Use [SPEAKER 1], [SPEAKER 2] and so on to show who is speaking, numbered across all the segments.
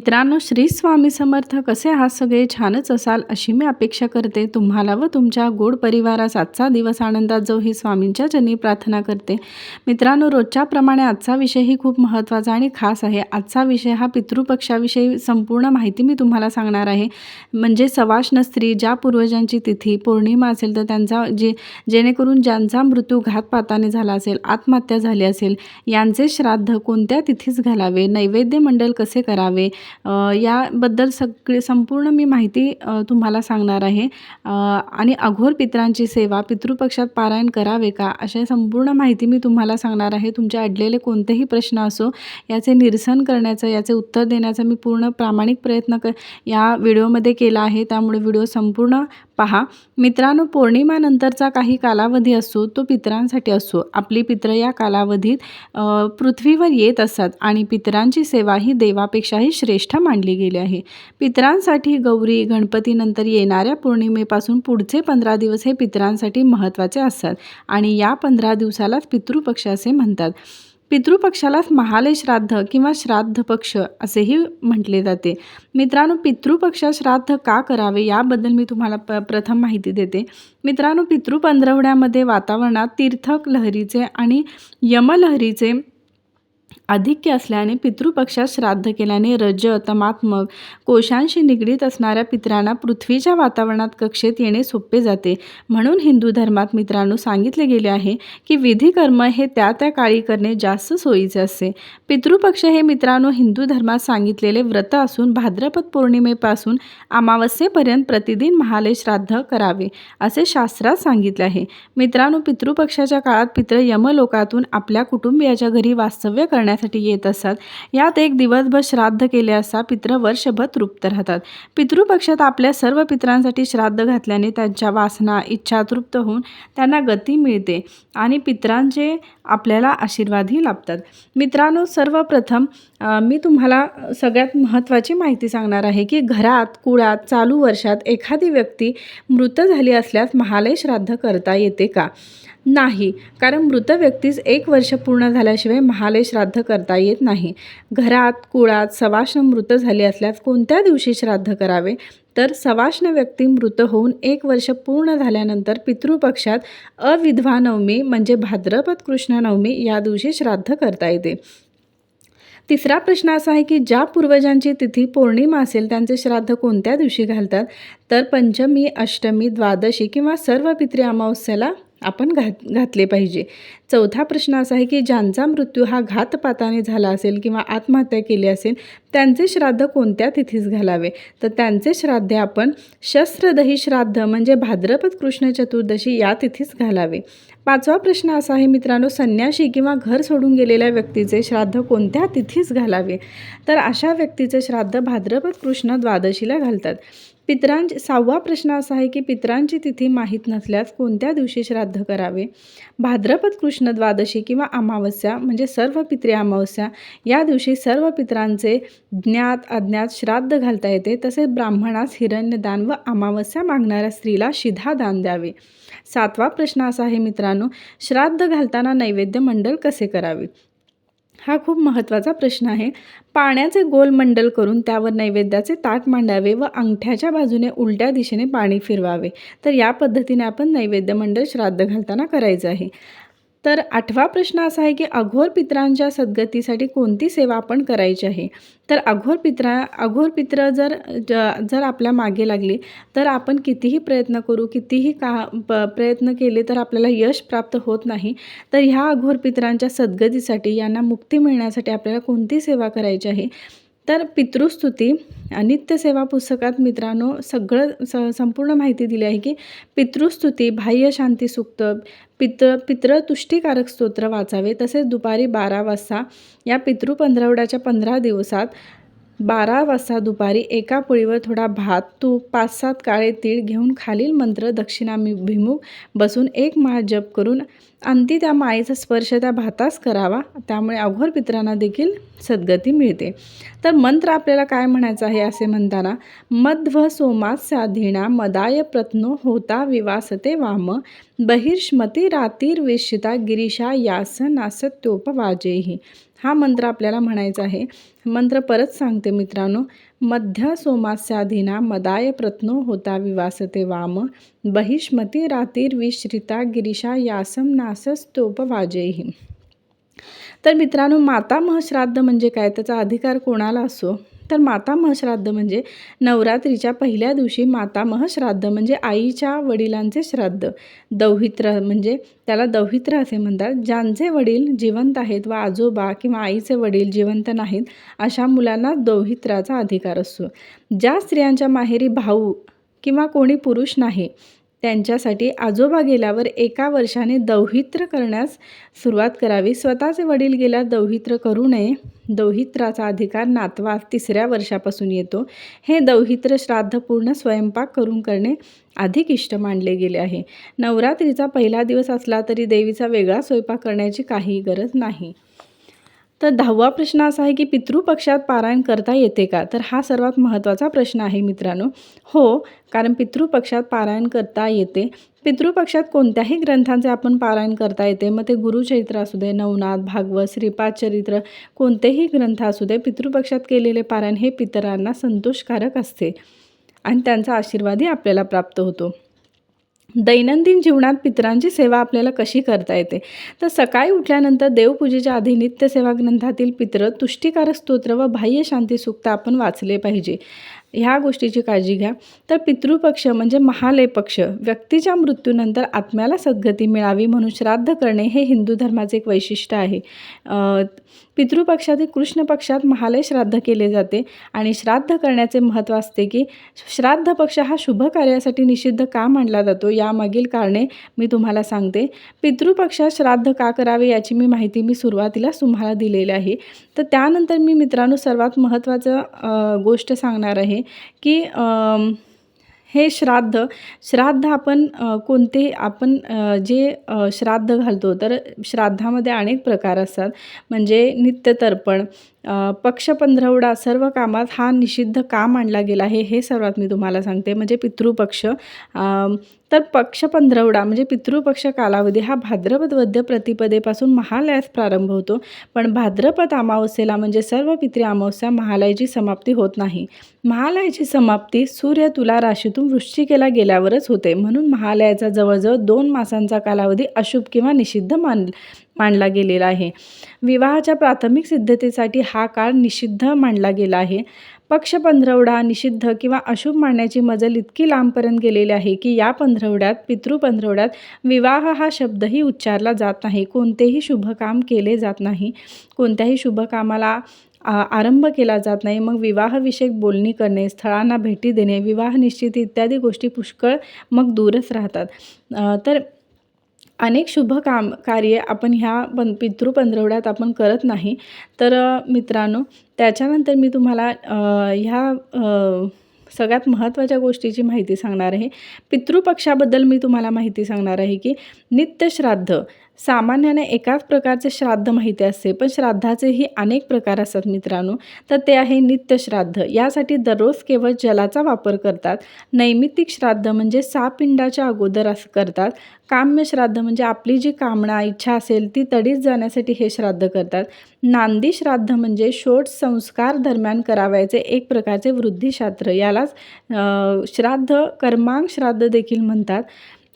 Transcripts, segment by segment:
[SPEAKER 1] मित्रांनो श्री स्वामी समर्थ कसे आहात? सगळे छानच असाल अशी मी अपेक्षा करते. तुम्हाला व तुमच्या गोड परिवारास आजचा दिवस आनंदात जो ही स्वामींच्या जनी प्रार्थना करते. मित्रांनो रोजच्याप्रमाणे आजचा विषयही खूप महत्त्वाचा आणि खास आहे. आजचा विषय हा पितृपक्षाविषयी संपूर्ण माहिती मी तुम्हाला सांगणार आहे. म्हणजे सवाष्ण स्त्री ज्या पूर्वजांची तिथी पौर्णिमा असेल तर त्यांचा जे जेणेकरून ज्यांचा मृत्यू घातपाताने झाला असेल आत्महत्या झाली असेल यांचे श्राद्ध कोणत्या तिथीस घालावे? नैवेद्य मंडल कसे करावे? याबद्दल सगळी संपूर्ण मी माहिती तुम्हाला सांगणार आहे. आणि अघोर पितरांची सेवा पितृपक्षात पारायण करावे का? अशा संपूर्ण माहिती मी तुम्हाला सांगणार आहे. तुमचे अडलेले कोणतेही प्रश्न असो याचे निरसन करण्याचं याचे उत्तर देण्याचा मी पूर्ण प्रामाणिक प्रयत्न क या व्हिडिओमध्ये केला आहे. त्यामुळे व्हिडिओ संपूर्ण पहा मित्रांनो पौर्णिमानंतरचा काही कालावधी असो तो पितरांसाठी असो. आपली पित्र या कालावधीत पृथ्वीवर येत असतात आणि पितरांची सेवा ही देवापेक्षाही श्रेष्ठ मानली गेली आहे. पितरांसाठी गौरी गणपतीनंतर येणाऱ्या पौर्णिमेपासून पुढचे पंधरा दिवस हे पितरांसाठी महत्त्वाचे असतात आणि या पंधरा दिवसालाच पितृपक्ष असे म्हणतात. पितृपक्षालाच महालय श्राद्ध किंवा श्राद्ध पक्ष असेही म्हटले जाते. मित्रांनो पितृपक्ष श्राद्ध का करावे याबद्दल मी तुम्हाला प प्रथम माहिती देते. मित्रांनो पितृपंधरवड्यामध्ये वातावरणात तीर्थक लहरीचे आणि यमलहरीचे आधिक्य असल्याने पितृपक्षात श्राद्ध केल्याने रज तमात्मक कोशांशी निगडीत असणाऱ्या पितरांना पृथ्वीच्या वातावरणात कक्षेत येणे सोपे जाते. म्हणून हिंदू धर्मात मित्रांनो सांगितले गेले आहे की विधिकर्म हे त्या त्या काळी करणे जास्त सोयीचे असते. पितृपक्ष हे मित्रांनो हिंदू धर्मात सांगितलेले व्रत असून भाद्रपद पौर्णिमेपासून अमावस्येपर्यंत प्रतिदिन महालय श्राद्ध करावे असे शास्त्रात सांगितले आहे. मित्रांनो पितृपक्षाच्या काळात पित्र यमलोकातून आपल्या कुटुंबियाच्या घरी वास्तव्य करण्यासाठी येत असतात यात एक दिवसभर श्राद्ध केले असता पित्र वर्षभर तृप्त राहतात. पितृपक्षात आपल्या सर्व पितरांसाठी श्राद्ध घातल्याने त्यांच्या वासना इच्छा तृप्त होऊन त्यांना गती मिळते आणि पित्रांचे आपल्याला आशीर्वादही लाभतात. मित्रांनो सर्वप्रथम मी तुम्हाला सगळ्यात महत्त्वाची माहिती सांगणार आहे की घरात कुळात चालू वर्षात एखादी व्यक्ती मृत झाली असल्यास महालय श्राद्ध करता येते का? नाही. कारण मृत व्यक्तीस एक वर्ष पूर्ण झाल्याशिवाय महालय श्राद्ध करता येत नाही. घरात कुळात सवाष्ण मृत झाली असल्यास कोणत्या दिवशी श्राद्ध करावे? तर सवाष्ण व्यक्ती मृत होऊन एक वर्ष पूर्ण झाल्यानंतर पितृपक्षात अविधवा नवमी म्हणजे भाद्रपद कृष्ण नवमी या दिवशी श्राद्ध करता येते. तिसरा प्रश्न असा आहे की ज्या पूर्वजांची तिथी पौर्णिमा असेल त्यांचे श्राद्ध कोणत्या दिवशी घालतात? तर पंचमी अष्टमी द्वादशी किंवा सर्व पितृ अमावस्याला आपण घात घातले पाहिजे. चौथा प्रश्न असा आहे की ज्यांचा मृत्यू हा घातपाताने झाला असेल किंवा आत्महत्या केली असेल त्यांचे श्राद्ध कोणत्या तिथीस घालावे? तर त्यांचे श्राद्ध आपण शस्त्रदही श्राद्ध म्हणजे भाद्रपद कृष्ण चतुर्दशी या तिथीस घालावे. पाचवा प्रश्न असा आहे मित्रांनो संन्याशी किंवा घर सोडून गेलेल्या व्यक्तीचे श्राद्ध कोणत्या तिथीस घालावे? तर अशा व्यक्तीचे श्राद्ध भाद्रपद कृष्ण द्वादशीला घालतात. पितरांचे सहावा प्रश्न असा आहे की पितरांची तिथी माहीत नसल्यास कोणत्या दिवशी श्राद्ध करावे? भाद्रपद कृष्ण द्वादशी किंवा अमावस्या म्हणजे सर्व पित्रे अमावस्या या दिवशी सर्व पितरांचे ज्ञात अज्ञात श्राद्ध घालता येते. तसेच ब्राह्मणास हिरण्यदान व अमावस्या मागणाऱ्या स्त्रीला शिधा दान द्यावे. सातवा प्रश्न असा आहे मित्रांनो श्राद्ध घालताना नैवेद्य मंडळ कसे करावे? हा खूप महत्त्वाचा प्रश्न आहे. पाण्याचे गोल मंडल करून त्यावर नैवेद्याचे ताट मांडावे व अंगठ्याच्या बाजूने उलट्या दिशेने पाणी फिरवावे. तर या पद्धतीने आपण नैवेद्य मंडळ श्राद्ध घालताना करायचं आहे. तर आठवा प्रश्न असा आहे की अघोर पित्रांच्या सद्गतीसाठी कोणती सेवा आपण करायची आहे? तर अघोर पित्रा अघोर पित्र जर ज- जर आपल्या मागे लागले तर आपण कितीही प्रयत्न करू कितीही का प प्रयत्न केले तर आपल्याला यश प्राप्त होत नाही. तर ह्या अघोर पित्रांच्या सद्गतीसाठी यांना मुक्ती मिळण्यासाठी आपल्याला कोणती सेवा करायची आहे? तर पितृस्तुती नित्यसेवा पुस्तकात मित्रांनो सगळं स संपूर्ण माहिती दिली आहे की पितृस्तुती बाह्य शांती सुक्त पित्र पितृतुष्टीकारक स्तोत्र वाचावे. तसेच दुपारी बारा वाजता या पितृ पंधरवड्याच्या पंधरा दिवसात बारा वाजता दुपारी एका पोळीवर थोडा भात तूप पाच सात काळे तीळ घेऊन खालील मंत्र दक्षिणाभिमुख बसून एक माळ जप करून अंती त्या मायेचा स्पर्श त्या भातास करावा. त्यामुळे अघोर पित्रांना देखील सद्गती मिळते. तर मंत्र आपल्याला काय म्हणायचं आहे असे म्हणताना मध्व सोमास्याधीणा मदाय प्रत्नो होता विवासते वाम बहिर्ष्मती रातिर्वेशिता गिरीशा यास नासत्योपवाजेही. हा मंत्र आपल्याला म्हणायचा आहे. मंत्र परत सांगते मित्रांनो. मध्य सोमास्याधीना मदाय प्रत्नो होता विवासते वाम. बहिष्मती रातिर्विश्रिता गिरीशा यासम नासस्तोप वाजेही तर मित्रांनो माता महश्राद्ध म्हणजे काय? त्याचा अधिकार कोणाला असो? तर मातामह श्राद्ध म्हणजे नवरात्रीच्या पहिल्या दिवशी मातामह श्राद्ध म्हणजे आईच्या वडिलांचे श्राद्ध. दौहित्र म्हणजे त्याला दौहित्र असे म्हणतात. ज्यांचे वडील जिवंत आहेत व आजोबा किंवा आईचे वडील जिवंत नाहीत अशा मुलांना दौहित्राचा अधिकार असतो. ज्या स्त्रियांच्या माहेरी भाऊ किंवा कोणी पुरुष नाही त्यांच्यासाठी आजोबा गेल्यावर एका वर्षाने दौहित्र करण्यास सुरुवात करावी. स्वतःचे वडील गेल्या दौहित्र करू नये. दौहित्राचा अधिकार नातवा तिसऱ्या वर्षापासून येतो. हे दौहित्र श्राद्धपूर्ण स्वयंपाक करून करणे अधिक इष्ट मानले गेले आहे. नवरात्रीचा पहिला दिवस असला तरी देवीचा वेगळा स्वयंपाक करण्याची काही गरज नाही. तर दहावा प्रश्न असा आहे की पितृपक्षात पारायण करता येते का? तर हा सर्वात महत्त्वाचा प्रश्न आहे मित्रांनो. हो कारण पितृपक्षात पारायण करता येते. पितृपक्षात कोणत्याही ग्रंथांचे आपण पारायण करता येते. मग ते गुरुचरित्र असू दे नवनाथ भागवत श्रीपाद चरित्र कोणतेही ग्रंथ असू दे पितृपक्षात केलेले पारायण हे पितरांना संतोषकारक असते. आणि त्यांचा आशीर्वादही आपल्याला प्राप्त होतो. दैनंदिन जीवनात पितरांची सेवा आपल्याला कशी करता येते? तर सकाळी उठल्यानंतर देवपूजेच्या आधी नित्यसेवा ग्रंथातील पित्र तुष्टिकारक स्तोत्र व बाह्य शांती सुक्त आपण वाचले पाहिजे. ह्या गोष्टीची काळजी घ्या. तर पितृपक्ष म्हणजे महालय पक्ष व्यक्तीच्या मृत्यूनंतर आत्म्याला सद्गती मिळावी म्हणून श्राद्ध करणे हे हिंदू धर्माचे एक वैशिष्ट्य आहे. पितृपक्षातील कृष्ण पक्षात महालय श्राद्ध केले जाते आणि श्राद्ध करण्याचे महत्त्व असते की श्राद्ध पक्ष हा शुभ कार्यासाठी निषिद्ध का मानला जातो यामागील कारणे मी तुम्हाला सांगते. पितृपक्षात श्राद्ध का करावे याची मी माहिती मी सुरुवातीलाच तुम्हाला दिलेली आहे. तर त्यानंतर मी मित्रांनो सर्वात महत्त्वाचं गोष्ट सांगणार आहे की हे श्राद्ध श्राद्ध आपण कोणते आपण जे श्राद्ध घालतो तर श्राद्धामध्ये अनेक प्रकार असतात. म्हणजे नित्यतर्पण पक्ष पंधरवडा सर्व कामात हा निषिद्ध का मांडला गेला आहे हे सर्वात मी तुम्हाला सांगते. म्हणजे पितृपक्ष तर पक्ष पंधरवडा म्हणजे पितृपक्ष कालावधी हा भाद्रपद वद्य प्रतिपदेपासून महालयास प्रारंभ होतो. पण भाद्रपद अमावस्येला म्हणजे सर्व पितृ अमावस्या महालयाची समाप्ती होत नाही. महालयाची समाप्ती सूर्य तुला राशीतून वृश्चिकेला गेल्यावरच होते. म्हणून महालयाचा जवळजवळ दोन मासांचा कालावधी अशुभ किंवा निषिद्ध मान मांडला गेलेला आहे. विवाहाच्या प्राथमिक सिद्धतेसाठी हा काळ निषिद्ध मांडला गेला आहे. पक्ष पंधरवडा निषिद्ध किंवा अशुभ मानण्याची मजल इतकी लांबपर्यंत गेलेली आहे की या पंधरवड्यात पितृ पंधरवड्यात विवाह हा शब्दही उच्चारला जात नाही. कोणतेही शुभ काम केले जात नाही. कोणत्याही शुभ कामाला आरंभ केला जात नाही. मग विवाहविषयक बोलणी करणे स्थळांना भेटी देणे विवाह निश्चित इत्यादी गोष्टी पुष्कळ मग दूरच राहतात. तर अनेक शुभ काम कार्य आपण ह्या पण पितृ पंधरवड्यात आपण करत नाही. तर मित्रांनो त्याच्यानंतर मी तुम्हाला ह्या सगळ्यात महत्त्वाच्या गोष्टीची माहिती सांगणार आहे. पितृपक्षाबद्दल मी तुम्हाला माहिती सांगणार आहे की नित्यश्राद्ध. सामान्याने एकाच प्रकारचे श्राद्ध माहिती असते पण श्राद्धाचेही अनेक प्रकार असतात मित्रांनो. तर ते आहे नित्यश्राद्ध यासाठी दररोज केवळ जलाचा वापर करतात. नैमित्तिक श्राद्ध म्हणजे सापिंडाच्या अगोदर असं करतात. काम्य श्राद्ध म्हणजे आपली जी कामना इच्छा असेल ती तडीच जाण्यासाठी हे श्राद्ध करतात. नांदी श्राद्ध म्हणजे षोट संस्कार दरम्यान करावायचे एक प्रकारचे वृद्धिशास्त्र. यालाच श्राद्ध कर्मांग श्राद्ध देखील म्हणतात.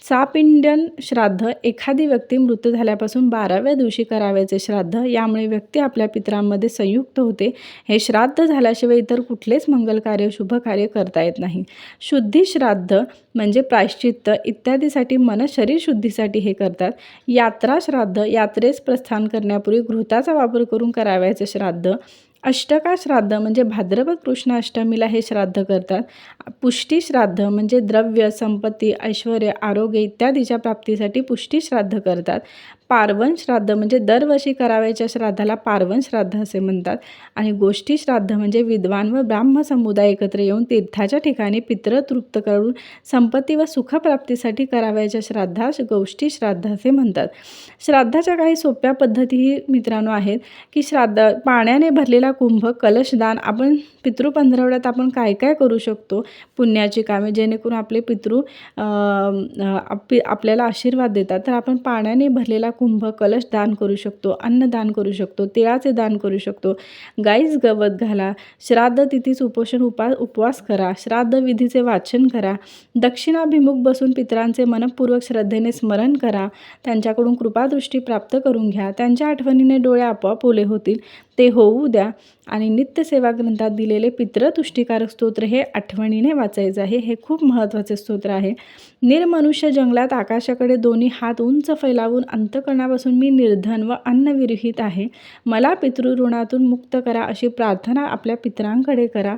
[SPEAKER 1] चापिंडन श्राद्ध एखादी व्यक्ती मृत्यू झाल्यापासून बाराव्या दिवशी करावयाचे श्राद्ध यामुळे व्यक्ती आपल्या पित्रांमध्ये संयुक्त होते. हे श्राद्ध झाल्याशिवाय इतर कुठलेच मंगल कार्य शुभ कार्य करता येत नाही. शुद्धी श्राद्ध म्हणजे प्रायश्चित्त इत्यादीसाठी मन शरीर शुद्धीसाठी हे करतात. यात्रा श्राद्ध यात्रेस प्रस्थान करण्यापूर्वी घृताचा वापर करून करावयाचे श्राद्ध अष्टका श्राद्ध म्हणजे भाद्रपद कृष्ण अष्टमीला हे श्राद्ध करतात. पुष्टी श्राद्ध म्हणजे द्रव्य संपत्ती ऐश्वर आरोग्य इत्यादीच्या प्राप्तीसाठी पुष्टी श्राद्ध करतात. पार्वन श्राद्ध म्हणजे दरवर्षी करावयाच्या श्राद्धाला पार्वन श्राद्ध असे म्हणतात. आणि गोष्टी श्राद्ध म्हणजे विद्वान व ब्राह्म समुदाय एकत्र येऊन तीर्थाच्या ठिकाणी पित्र तृप्त करून संपत्ती व सुखप्राप्तीसाठी करावयाच्या श्राद्धास गोष्टी श्राद्ध असे म्हणतात. श्राद्धाच्या काही सोप्या पद्धतीही मित्रांनो आहेत की श्राद्ध पाण्याने भरलेला कुंभ कलशदान आपण पितृ पंधरवड्यात आपण काय काय करू शकतो पुण्याची कामे जेणेकरून आपले पितृ आपल्याला आशीर्वाद देतात. तर आपण पाण्याने भरलेला कुंभ कलश दान करू शकतो अन्नदान करू शकतो तिळाचे दान करू शकतो. गाईस गवत घाला. श्राद्ध तिथीच उपोषण उपा उपवास करा. श्राद्ध विधीचे वाचन करा. दक्षिणाभिमुख बसून पितरांचे मनपूर्वक श्रद्धेने स्मरण करा. त्यांच्याकडून कृपादृष्टी प्राप्त करून घ्या. त्यांच्या आठवणीने डोळे आपोआप ओले होतील. ते होऊ द्या. आणि नित्यसेवा ग्रंथात दिलेले पितृतुष्टीकारक स्तोत्र हे आठवणीने वाचायचं आहे. हे खूप महत्त्वाचे स्तोत्र आहे. निर्मनुष्य जंगलात आकाशाकडे दोन्ही हात उंच फैलावून अंतकरणापासून मी निर्धन व अन्नविरहित आहे. मला पितृऋणातून मुक्त करा अशी प्रार्थना आपल्या पितरांकडे करा.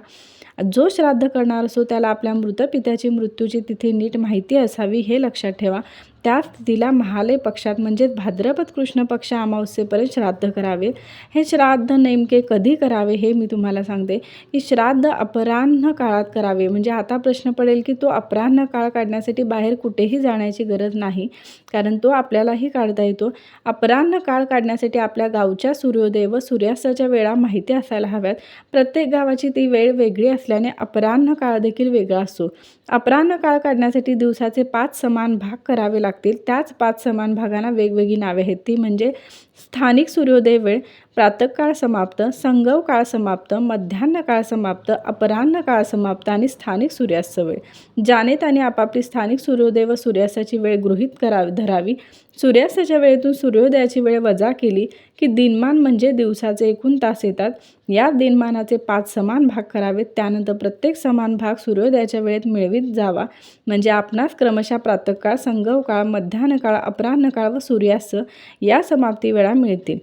[SPEAKER 1] जो श्राद्ध करणार असो त्याला आपल्या मृत पित्याची मृत्यूची तिथे नीट माहिती असावी हे लक्षात ठेवा. त्या तिला महालय पक्षात म्हणजेच भाद्रपद कृष्ण पक्ष अमावस्येपर्यंत श्राद्ध करावे हे श्राद्ध नेमके कधी करावे हे मी तुम्हाला सांगते. की श्राद्ध अपराह्न काळात करावे. म्हणजे आता प्रश्न पडेल की तो अपराह्न काळ काढण्यासाठी बाहेर कुठेही जाण्याची गरज नाही. कारण तो आपल्यालाही काढता येतो. अपराह्न काळ काढण्यासाठी आपल्या गावच्या सूर्योदय व सूर्यास्ताच्या वेळा माहिती असायला हव्यात. प्रत्येक गावाची ती वेळ वेगळी असल्याने अपराह्न काळ देखील वेगळा असतो. अपराह्न काळ काढण्यासाठी दिवसाचे पाच समान भाग करावे लागतात. लागतील. त्याच पाच समान भागांना वेगवेगळी नावे आहेत. ती म्हणजे स्थानिक सूर्योदय वेळ प्रातःकाळ समाप्त संगव काळ समाप्त मध्यान्ह काळ समाप्त अपराह्न काळ समाप्त आणि स्थानिक सूर्यास्त वेळ. ज्याने त्याने आपापली स्थानिक सूर्योदय व सूर्यास्ताची वेळ गृहीत करावी धरावी. सूर्यास्ताच्या वेळेतून सूर्योदयाची वेळ वजा केली की दिनमान म्हणजे दिवसाचे एकूण तास येतात. या दिनमानाचे पाच समान भाग करावेत. त्यानंतर प्रत्येक समान भाग सूर्योदयाच्या वेळेत मिळवीत जावा. म्हणजे आपणास क्रमशः प्रातःकाळ संगव काळ मध्यान्ह काळ अपराह्न काळ व सूर्यास्त या समाप्ती वेळा मिळतील.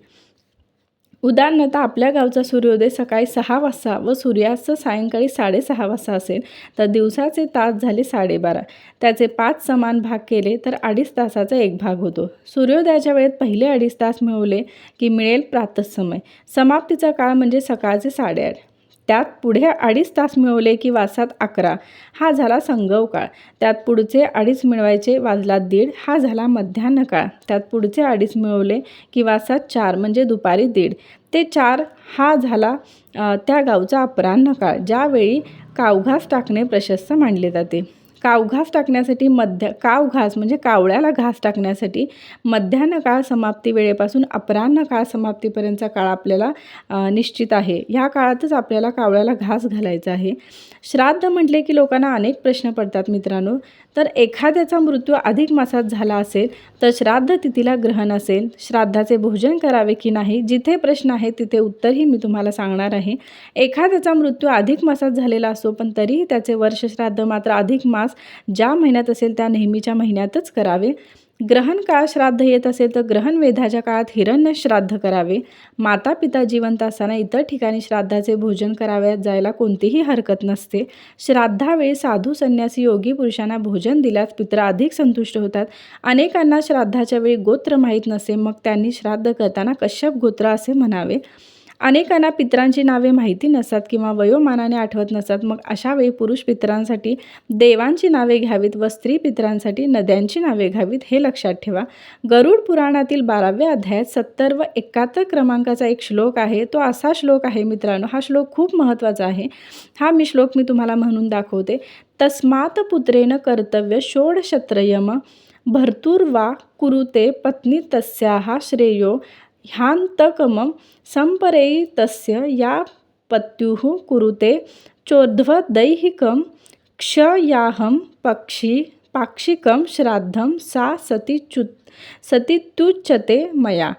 [SPEAKER 1] उदाहरणार्थ आपल्या गावचा सूर्योदय सकाळी सहा वाजता व सूर्यास्त सायंकाळी साडेसहा वाजता असेल तर दिवसाचे तास झाले साडेबारा. त्याचे पाच समान भाग केले तर अडीच तासाचा एक भाग होतो. सूर्योदयाच्या वेळेत पहिले अडीच तास मिळवले की मिळेल प्रातःसमय समाप्तीचा काळ म्हणजे सकाळचे साडेआठ. त्यात पुढे अडीच तास मिळवले की वासात अकरा. हा झाला संगव काळ. त्यात पुढचे अडीच मिळवायचे वाजला दीड. हा झाला मध्यान्ह काळ. त्यात पुढचे अडीच मिळवले की वासात चार म्हणजे दुपारी दीड. ते चार हा झाला त्या गावचा अपराह्न काळ. ज्यावेळी कावघास टाकणे प्रशस्त मानले जाते. कावघास टाकण्यासाठी मध्य कावघास म्हणजे कावळ्याला घास टाकण्यासाठी मध्यान्ह काळ समाप्ती वेळेपासून अपराह्न काळ समाप्तीपर्यंतचा काळ आपल्याला निश्चित आहे. ह्या काळातच आपल्याला कावळ्याला घास घालायचा आहे. श्राद्ध म्हटले की लोकांना अनेक प्रश्न पडतात मित्रांनो. तर एखाद्याचा मृत्यू अधिक मासात झाला असेल तर श्राद्ध तिथीला ग्रहण असेल. श्राद्धाचे भोजन करावे की नाही? जिथे प्रश्न आहे तिथे उत्तरही मी तुम्हाला सांगणार आहे. एखाद्याचा मृत्यू अधिक मासात झालेला असो पण तरीही त्याचे वर्ष श्राद्ध मात्र अधिक मास ज्या महिन्यात असेल त्या नेहमीच्या महिन्यातच करावे. ग्रहण काळ श्राद्ध येत असेल तर ग्रहण वेधाच्या काळात हिरण्य श्राद्ध करावे. माता पिता जिवंत असताना इतर ठिकाणी श्राद्धाचे भोजन कराव्यात जायला कोणतीही हरकत नसते. श्राद्धावेळी साधू संन्यासी योगी पुरुषांना भोजन दिल्यास पित्र अधिक संतुष्ट होतात. अनेकांना श्राद्धाच्या वेळी गोत्र माहीत नसे मग त्यांनी श्राद्ध करताना कश्यप गोत्र असे म्हणावे. अनेकांना पित्रांची नावे माहिती नसतात किंवा वयोमानाने आठवत नसतात मग अशा वेळी पुरुष पित्रांसाठी देवांची नावे घ्यावीत व स्त्री पित्रांसाठी नद्यांची नावे घ्यावीत हे लक्षात ठेवा. गरुड पुराणातील बाराव्या अध्यायात सत्तर व एकाहत्तर क्रमांकाचा एक श्लोक आहे. तो असा श्लोक आहे मित्रांनो हा श्लोक खूप महत्त्वाचा आहे. हा मी श्लोक मी तुम्हाला म्हणून दाखवते. तस्मात पुत्रेन कर्तव्य षोडशत्रयम भर्तुर्वा कुरुते पत्नी तस्या श्रेयो ह्यान्तकमं सम्परेयितस्य या पत्युः कुरुते चोर्ध्वदैहिकं क्षयाहं पक्षी पाक्षिकं श्राद्धं सा सतीच्युत सतीत्युच्यते मया।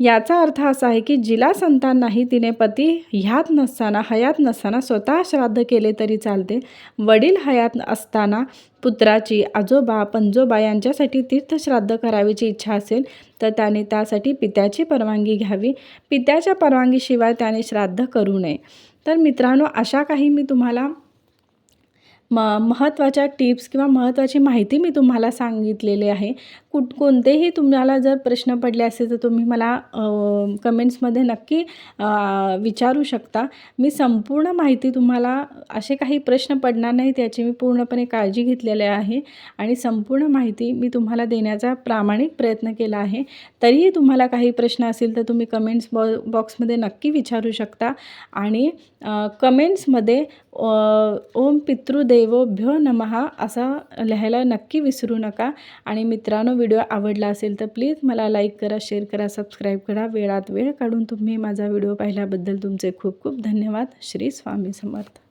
[SPEAKER 1] याचा अर्थ असा आहे की जिला संतान नाही तिने पती ह्यात नसताना हयात नसताना स्वतः श्राद्ध केले तरी चालते. वडील हयात असताना पुत्राची आजोबा पंजोबा यांच्यासाठी तीर्थश्राद्ध करावीची इच्छा असेल तर त्याने त्यासाठी पित्याची परवानगी घ्यावी. पित्याच्या परवानगीशिवाय त्याने श्राद्ध करू नये. तर मित्रांनो अशा काही मी तुम्हाला म महत्त्वाच्या टिप्स किंवा महत्त्वाची माहिती मी तुम्हाला सांगितलेली आहे. कुठ कोणतेही तुम्हाला जर प्रश्न पडले असेल तर तुम्ही मला कमेंट्समध्ये नक्की विचारू शकता. मी संपूर्ण माहिती तुम्हाला असे काही प्रश्न पडणार नाहीत याची मी पूर्णपणे काळजी घेतलेली आहे आणि संपूर्ण माहिती मी तुम्हाला देण्याचा प्रामाणिक प्रयत्न केला आहे. तरीही तुम्हाला काही प्रश्न असेल तर तुम्ही कमेंट्स बॉ बॉक्समध्ये नक्की विचारू शकता आणि कमेंट्समध्ये ओम पितृदेवोभ्यो नमः असं लिहायला नक्की विसरू नका. आणि मित्रांनो व्हिडिओ आवडला असेल तर प्लीज मला लाईक करा शेअर करा सबस्क्राईब करा. वेळात वेळ काढून तुम्ही माझा व्हिडिओ पाहिल्याबद्दल तुमचे खूप खूप धन्यवाद. श्री स्वामी समर्थ.